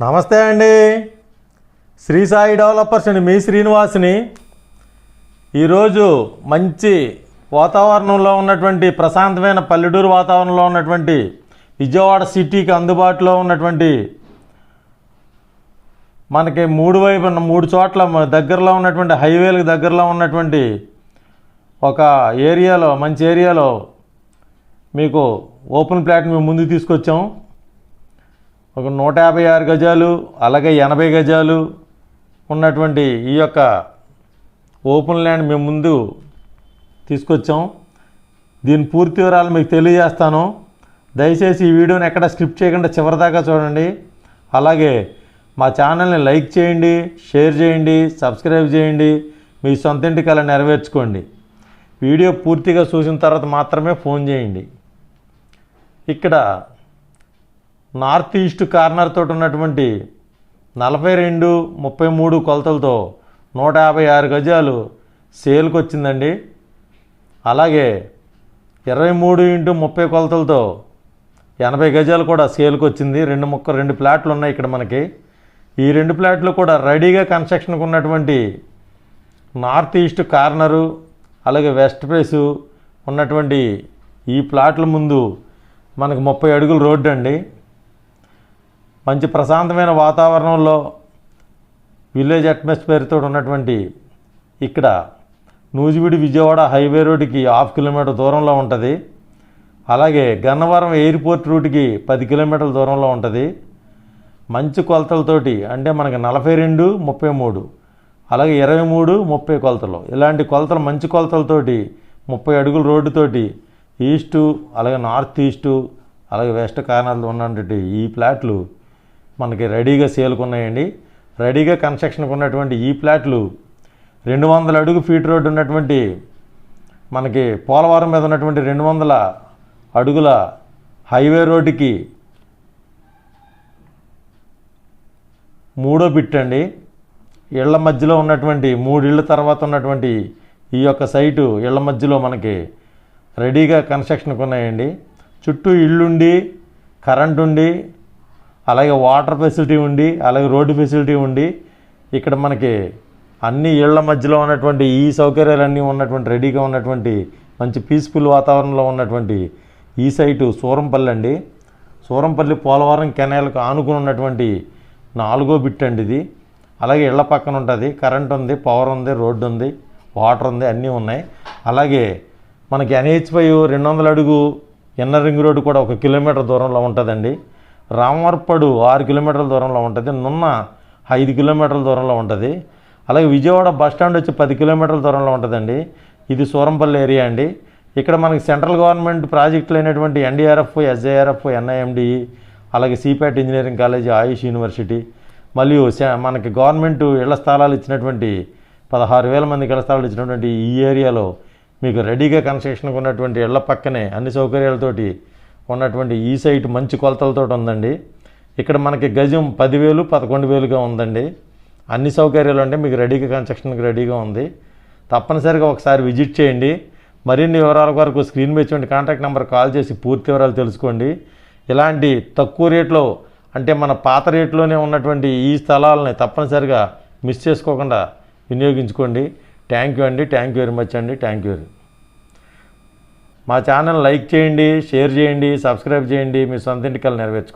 నమస్తే అండి. శ్రీ సాయి డెవలపర్స్ అండి మీ శ్రీనివాస్ని. ఈరోజు మంచి వాతావరణంలో ఉన్నటువంటి ప్రశాంతమైన పల్లెటూరు వాతావరణంలో ఉన్నటువంటి విజయవాడ సిటీకి అందుబాటులో ఉన్నటువంటి మనకి మూడు వైపు మూడు చోట్ల దగ్గరలో ఉన్నటువంటి హైవేలకు దగ్గరలో ఉన్నటువంటి ఒక ఏరియాలో మంచి ఏరియాలో మీకు ఓపెన్ ప్లాట్ మేము ముందుకు తీసుకొచ్చాం. ఒక నూట యాభై ఆరు గజాలు అలాగే ఎనభై గజాలు ఉన్నటువంటి ఈ యొక్క ఓపెన్ ల్యాండ్ మేము ముందు తీసుకొచ్చాం. దీని పూర్తి వివరాలు మీకు తెలియజేస్తాను. దయచేసి ఈ వీడియోని ఎక్కడ స్కిప్ చేయకుండా చివరిదాకా చూడండి. అలాగే మా ఛానల్ని లైక్ చేయండి షేర్ చేయండి సబ్స్క్రైబ్ చేయండి మీ సొంత ఇంటికి అలా నెరవేర్చుకోండి. వీడియో పూర్తిగా చూసిన తర్వాత మాత్రమే ఫోన్ చేయండి. ఇక్కడ నార్త్ ఈస్ట్ కార్నర్ తోటి ఉన్నటువంటి నలభై రెండు ముప్పై మూడు కొలతలతో నూట యాభై ఆరు గజాలు సేల్కి వచ్చిందండి అలాగే ఇరవై మూడు ఇంటూ ముప్పై కొలతలతో ఎనభై గజాలు కూడా సేల్కి వచ్చింది రెండు ముక్క రెండు ప్లాట్లు ఉన్నాయి ఇక్కడ మనకి. ఈ రెండు ప్లాట్లు కూడా రెడీగా కన్స్ట్రక్షన్కి ఉన్నటువంటి నార్త్ ఈస్ట్ కార్నరు అలాగే వెస్ట్ ప్రేసు ఉన్నటువంటి ఈ ప్లాట్ల ముందు మనకు ముప్పై అడుగులు రోడ్డు అండి మంచి ప్రశాంతమైన వాతావరణంలో విలేజ్ అట్మాస్ఫియర్తో ఉన్నటువంటి ఇక్కడ నూజివీడి విజయవాడ హైవే రోడ్డుకి హాఫ్ కిలోమీటర్ దూరంలో ఉంటుంది. అలాగే గన్నవరం ఎయిర్పోర్ట్ రూట్కి పది కిలోమీటర్ల దూరంలో ఉంటుంది. మంచి కొలతలతోటి అంటే మనకి నలభై రెండు ముప్పై మూడు అలాగే ఇరవై మూడు ముప్పై కొలతలు. ఇలాంటి కొలతలు మంచి కొలతలతోటి ముప్పై అడుగుల రోడ్డుతోటి ఈస్టు అలాగే నార్త్ ఈస్టు అలాగే వెస్ట్ కార్నర్లు ఉన్నటువంటి ఈ ప్లాట్లు మనకి రెడీగా సేల్కున్నాయండి రెడీగా కన్స్ట్రక్షన్కి ఉన్నటువంటి ఈ ప్లాట్లు రెండు వందల అడుగు ఫీట్ రోడ్డు ఉన్నటువంటి మనకి పోలవరం మీద ఉన్నటువంటి రెండు వందల అడుగుల హైవే రోడ్డుకి మూడో బిట్ అండి. ఇళ్ళ మధ్యలో ఉన్నటువంటి మూడిళ్ళ తర్వాత ఉన్నటువంటి ఈ యొక్క సైటు ఇళ్ళ మధ్యలో మనకి రెడీగా కన్స్ట్రక్షన్కి ఉన్నాయండి. చుట్టూ ఇళ్ళుండి కరెంట్ ఉండి అలాగే వాటర్ ఫెసిలిటీ ఉండి అలాగే రోడ్డు ఫెసిలిటీ ఉండి ఇక్కడ మనకి అన్ని ఇళ్ళ మధ్యలో ఉన్నటువంటి ఈ సౌకర్యాలన్నీ ఉన్నటువంటి రెడీగా ఉన్నటువంటి మంచి పీస్ఫుల్ వాతావరణంలో ఉన్నటువంటి ఈ సైటు సూరంపల్లి అండి. సూరంపల్లి పోలవరం కెనాల్కు ఆనుకుని ఉన్నటువంటి నాలుగో బిట్ అండి ఇది. అలాగే ఇళ్ళ పక్కన ఉంటుంది కరెంట్ ఉంది పవర్ ఉంది రోడ్డు ఉంది వాటర్ ఉంది అన్నీ ఉన్నాయి. అలాగే మనకి ఎన్హెచ్ ఫైవ్ రెండు వందల అడుగు ఇన్నర్ రింగ్ రోడ్డు కూడా ఒక కిలోమీటర్ దూరంలో ఉంటుందండి. రామర్పడు ఆరు కిలోమీటర్ల దూరంలో ఉంటుంది నున్న ఐదు కిలోమీటర్ల దూరంలో ఉంటుంది. అలాగే విజయవాడ బస్ స్టాండ్ వచ్చి పది కిలోమీటర్ల దూరంలో ఉంటుందండి. ఇది సూరంపల్లి ఏరియా అండి. ఇక్కడ మనకి సెంట్రల్ గవర్నమెంట్ ప్రాజెక్టులు అయినటువంటి ఎన్డీఆర్ఎఫ్ ఎస్ఐఆర్ఎఫ్ ఎన్ఐఎండి అలాగే CIPET engineering college Ayush university మరియు మనకి గవర్నమెంట్ ఇళ్ళ స్థలాలు ఇచ్చినటువంటి పదహారు వేల మందికి ఇళ్ళ స్థలాలు ఇచ్చినటువంటి ఈ ఏరియాలో మీకు రెడీగా కన్స్ట్రక్షన్కి ఉన్నటువంటి ఇళ్ళ పక్కనే అన్ని సౌకర్యాలతోటి ఉన్నటువంటి ఈ సైట్ మంచి కొలతలతో ఉందండి. ఇక్కడ మనకి గజం పదివేలు పదకొండు వేలుగా ఉందండి. అన్ని సౌకర్యాలు అంటే మీకు రెడీగా కన్స్ట్రక్షన్కి రెడీగా ఉంది. తప్పనిసరిగా ఒకసారి విజిట్ చేయండి. మరిన్ని వివరాల వరకు స్క్రీన్ మీద కాంటాక్ట్ నెంబర్ కాల్ చేసి పూర్తి వివరాలు తెలుసుకోండి. ఇలాంటి తక్కువ రేట్లో అంటే మన పాత రేట్లోనే ఉన్నటువంటి ఈ స్థలాలని తప్పనిసరిగా మిస్ చేసుకోకుండా వినియోగించుకోండి. థ్యాంక్ యూ అండి. థ్యాంక్ యూ వెరీ మచ్ అండి. థ్యాంక్ యూ మా ఛానల్ లైక్ చేయండి షేర్ చేయండి సబ్స్క్రైబ్ చేయండి. మీ సొంత ఇంటికల్ నెరవేర్చుకోండి.